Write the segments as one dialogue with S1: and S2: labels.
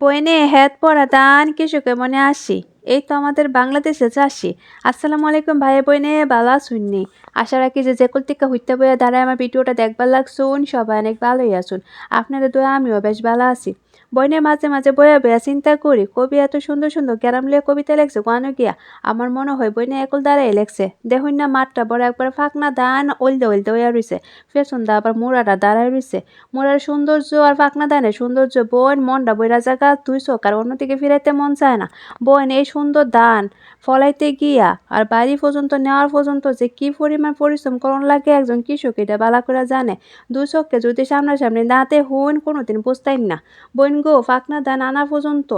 S1: বইনে হেদ পড়া দান কৃষকে মনে আসি? এই তো আমাদের বাংলাদেশে চাষি। আসসালামু আলাইকুম ভাই বইনে বালা শুননি আশা রাখি যে যেকল টিকা হইতে বইয়া দাঁড়ায় আমার ভিডিওটা দেখবার লাগছুন, সবাই অনেক ভালোই আসুন আপনাদের দোয়া আমিও বেশ ভালো আছি। বইনে মাঝে মাঝে বইয়া বইয়া চিন্তা করি, কবি এত সুন্দর সুন্দর গ্যারাম লিয়া কবিতা লেখছে, কোয়ানো গিয়া। আমার মনে হয় বইনে একল দাঁড়াই লেখছে। দেখুন না, মাঠটা বড় একবার ফাঁকনা দান ওলদে ওলদে হইয়া রইছে। ফেসন দা আবার মোড়াটা দাঁড়ায় রইছে। মোড়ার সৌন্দর্য আর ফাঁকনা দানের সৌন্দর্য বোন মনটা বইরা জায়গা তুই আর অন্যদিকে ফিরাইতে মন চায় না। বোন এই সুন্দর দান ফলাইতে গিয়া, আর বাড়ি পর্যন্ত নেওয়ার পর্যন্ত যে কি পরিমাণ পরিশ্রম করণ লাগে একজন কৃষক, এটা বালা করে জানে। দুই চোখকে যদি সামনাসামনি দাঁতে হুন কোনোদিন বুঝতাইন না। বোন গো, ফাঁকনা দেন আনা পর্যন্ত।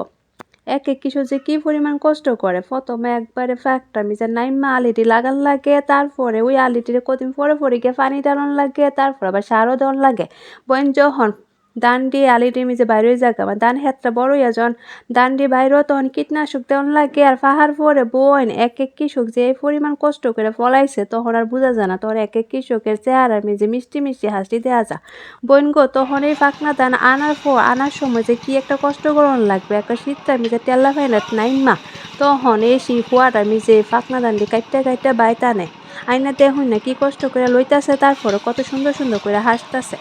S1: এক এক কিছু যে কি পরিমাণ কষ্ট করে, প্রথমে একবারে ফ্যাক্টটা মিজার নাইমা আলিটি লাগান লাগে, তারপরে ওই আলিটির কদিন পরে পরে গিয়ে পানি দেওয়ান লাগে, তারপর আবার সারও দেওয়ান লাগে। বোন যখন দান দিয়ে আলিটি মিজে বাইরে জায়গা বা দান হেতটা বড় যখন দান দিয়ে বাইরেও তখন কীটনাশক দেওয়ান লাগে আর পাহাড় পরে বইন, এক এক কৃষক যে পরিমাণ কষ্ট করে ফলাইছে তখন আর বোঝা যায় না, তখন এক এক কৃষকের চেহারার মিজে মিষ্টি মিষ্টি হাসি দেওয়া যা বইন গো, তখন এই ফাঁকনা দান আনার পর, আনার সময় যে কি একটা কষ্ট করন লাগবে, একটা শীতটা মিজে তেল্লা ফাইনাত নাইমা তখন এই সেই ফুয়াটা মিজে ফাঁকনা দান দিয়ে কাইটটা কাইটটা বাইতা নেয়। আইনা দেখুন না কি কষ্ট করে লইতাছে তারপরে কত সুন্দর সুন্দর করে হাসতাছে।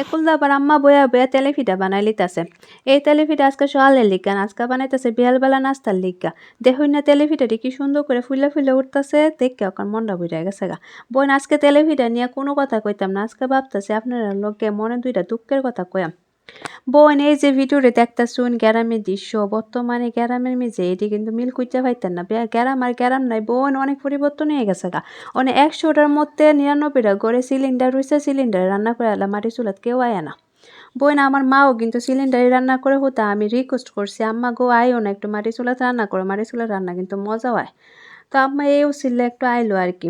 S1: একুল আবার আম্মা বয়া বয়া তেলেফিটা বানাই লিতাছে। এই তেলেফিটা আজকে সকালের লিগা আজকে বানাইতেছে বিয়ালবেলা নাস্তার লিগা। দেখুন না তেলেফিটাটি কি সুন্দর করে ফুলে ফুলে উঠতেছে, দেখে ওখান মনটা বুঝা গেছে গা। বোন, আজকে তেলেফিটা নিয়ে কোনো কথা কইতাম না, আজকে ভাবতেছে আপনারা লোককে মনে দুইটা দুঃখের কথা কয়াম বোন এই যে ভিডিওতে দেখতা শুন গ্যারামের দৃশ্য। বর্তমানে গ্যারামের মেঝে এটি কিন্তু মিল খুঁজতে পাইতেন না। গ্যারাম আর গ্যারাম নাই। বোন অনেক পরিবর্তন হয়ে গেছে গা। অনেক একশোটার মধ্যে নিরানব্বইটা করে সিলিন্ডার রয়েছে সিলিন্ডার রান্না করে আলা মাটি চুলাত কেউ আয় না। বোন আমার মাও কিন্তু সিলিন্ডারে রান্না করে হতো আমি রিকোয়েস্ট করছি, আম্মা গো আয়ও না একটু মাটি চুলাত রান্না করো, মাটি চুলার রান্না কিন্তু মজা হয় তো আম্মা এই উচিলে একটু আইলো আর কি।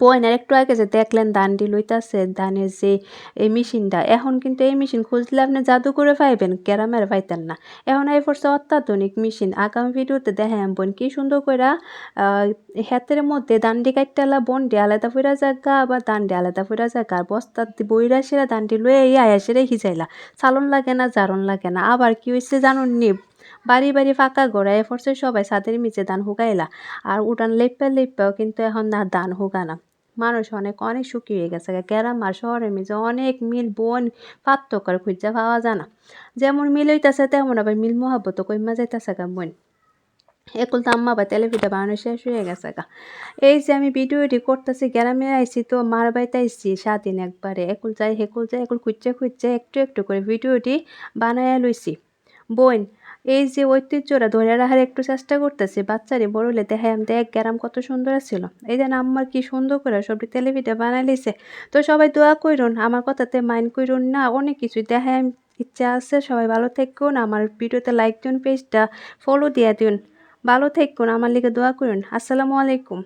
S1: বইনের একটু আগে যে দেখলেন দানটি লইতাছে দানের যে এই মেশিনটা এখন কিন্তু এই মেশিন খুঁজলে আপনি জাদু করে পাইবেন ক্যারামের পাইতেন না এখন এই পড়ছে অত্যাধুনিক মেশিন আগামী ভিডিওতে দেখেন বোন কি সুন্দর করে হাতের মধ্যে দান্ডি কাটতেলা বন্ডি আলাদা ফুরা জায়গা আবার দান্ডি আলাদা ফুরা জায়গা আর বস্তা বইরা সেরা দান্ডি লয়ে এই আয়া সেরে খিচাইলা চালন লাগে না জারণ লাগে না আবার কি হয়েছে জানুন নি বাড়ি বাড়ি ফাঁকা গড়ায় পড়ছে সবাই, ছাদের নিচে ধান হুকাইলা আর উঠান লেপ্পা লেপ্পাও কিন্তু এখন না ধান হুকানা মানুষ অনেক অনেক সুখী হয়ে গেছে গ্রাম আর শহরের মিজে অনেক মিল, বোন, পার্থক্য খুঁজা পাওয়া যায় না। যেমন মিল হইতেছে, তেমন আবার মিল মহাব্বত কইমা যাইতেছে গা বোন একুল তো আম্মা বা তেলেপিঠা বানানো শেষ হয়ে গেছে গা। এই যে আমি ভিডিও এডিট করতেছি, গ্রামে আইছি তো, মার বাড়িতে আইসি সাদিন একবারে। একুল যাই, হেকুল যাই, একুল খুঁজছে খুঁজছে, একটু একটু করে ভিডিওটি বানাইয়া লইছি। বোন এই যে ঐতিহ্যরা ধরে রাখার একটু চেষ্টা করতেছে, বাচ্চারে বড় হলে দেখায় আমি দেখ গ্যারাম কত সুন্দর ছিল এই যেন আমার কি সুন্দর করে সবটি বানাই লিছে। তো সবাই দোয়া করুন আমার কথাতে মাইন্ড করুন না, অনেক কিছু দেখায় ইচ্ছা আছে, সবাই ভালো থাকুন আমার ভিডিওতে লাইক দিন পেজটা ফলো দিয়ে দিন ভালো থাকুন আমার লিগে দোয়া করুন আসসালামু আলাইকুম।